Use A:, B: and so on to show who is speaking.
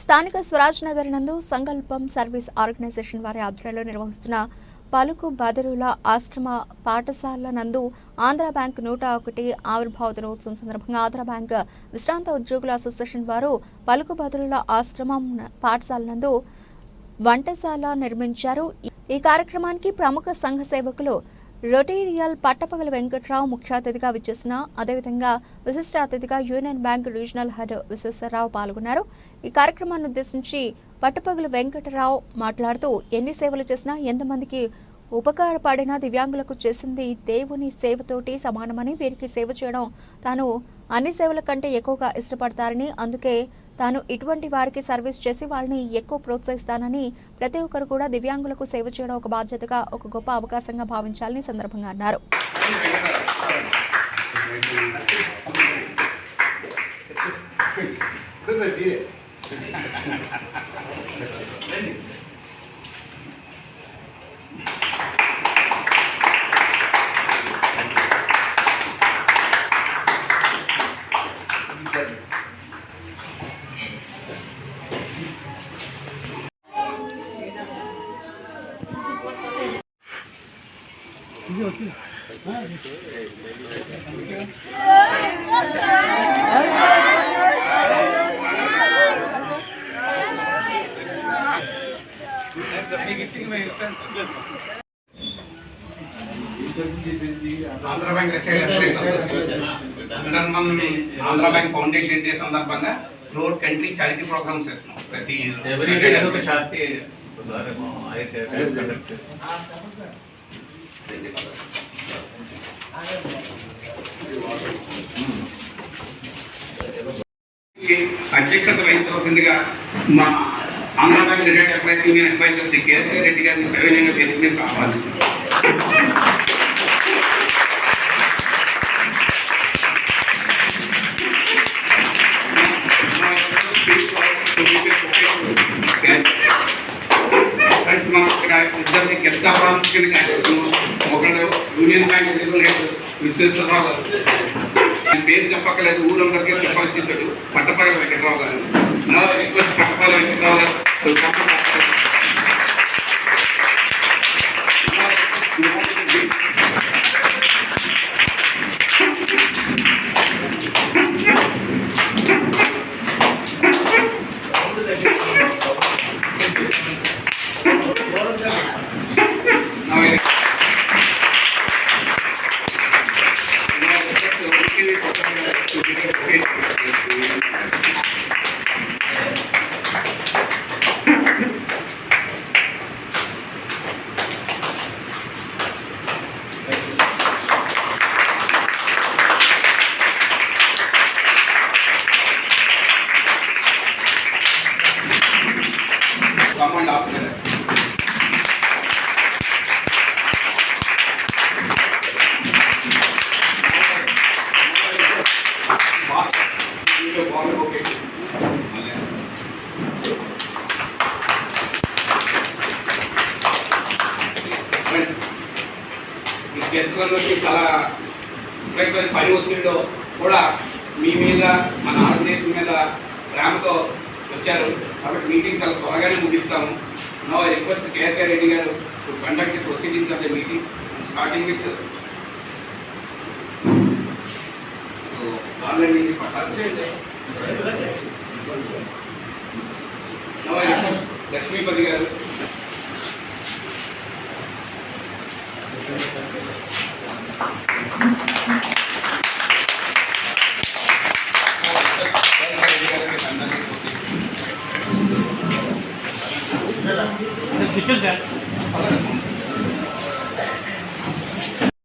A: స్థానిక స్వరాజ్ నగర్ నందు సంకల్పం సర్వీస్ ఆర్గనైజేషన్ వారి ఆధ్వర్యంలో నిర్వహిస్తున్న పలుకు బదరుల ఆశ్రమ పాఠశాల నందు ఆంధ్ర బ్యాంక్ నూట ఒకటి ఆవిర్భావ దినోత్సవం సందర్భంగా ఆంధ్ర బ్యాంక్ విశ్రాంత ఉద్యోగుల అసోసియేషన్ వారు పలుకు బదరుల ఆశ్రమం పాఠశాల నందు వంటశాల నిర్మించారు. ఈ కార్యక్రమానికి ప్రముఖ సంఘ సేవకులు రొటేరియల్ పట్టపగల వెంకట్రావు ముఖ్య అతిథిగా విచ్చేసిన అదేవిధంగా విశిష్ట అతిథిగా Union Bank regional head Visweswararao పాల్గొన్నారు. ఈ కార్యక్రమాన్ని ఉద్దేశించి పట్టపగల వెంకటరావు మాట్లాడుతూ ఎన్ని సేవలు చేసినా ఎంతమందికి ఉపకారపడిన దివ్యాంగులకు చేసింది దేవుని సేవతోటి సమానమని వీరికి సేవ చేయడం తాను అన్ని సేవల కంటే ఎక్కువగా ఇష్టపడతారని అందుకే తాను ఇటువంటి వారికి సర్వీస్ చేసి వాళ్ళని ఎక్కువ ప్రోత్సహిస్తానని ప్రతి ఒక్కరు కూడా దివ్యాంగులకు సేవ చేయడం ఒక బాధ్యతగా ఒక గొప్ప అవకాశంగా భావించాలని సందర్భంగా అన్నారు.
B: Andhra Bank retired employees association Andhra Bank foundation day సందర్భంగా రోడ్ కంట్రీ చారిటీ ప్రోగ్రామ్స్ చేస్తున్నాం ప్రతి
C: ఎవరీ
B: అధ్యక్షత వహించవలసిందిగా మా Andhra Bank retired employees union advisor Shri K R గారిని సవినయంగా తెలుసుకుని ఆహ్వానిస్తున్నాం మనం ఇక్కడ ఇద్దరిని గెస్ట్ కార్యక్రమం ఒకళ్ళు యూనియన్ బ్యాంక్ రెగ్యులేటర్ విశ్వేశ్వరరావు గారు ఆయన పేరు చెప్పక్కలేదు ఊరందరికీ చెప్పాల్సి ఇచ్చాడు పట్టపాల వెంకట్రావు గారు. నా రిక్వెస్ట్ పట్టపాల వెంకట్రావు గారు. Friends, గెస్ట్ వచ్చి చాలా ఎప్పుడైతే పని ఒత్తిడిలో కూడా మీ మీద మన ఆంధ్రప్రదేశ్ మీద ప్రేమతో వచ్చారు. కాబట్టి మీటింగ్ చాలా త్వరగానే ముగిస్తాము. Now I request the care care ADR to conduct the proceedings of the meeting starting with so online meeting Pathan Now I
D: request Lakshmi Padi garu Thank you. Bitir de.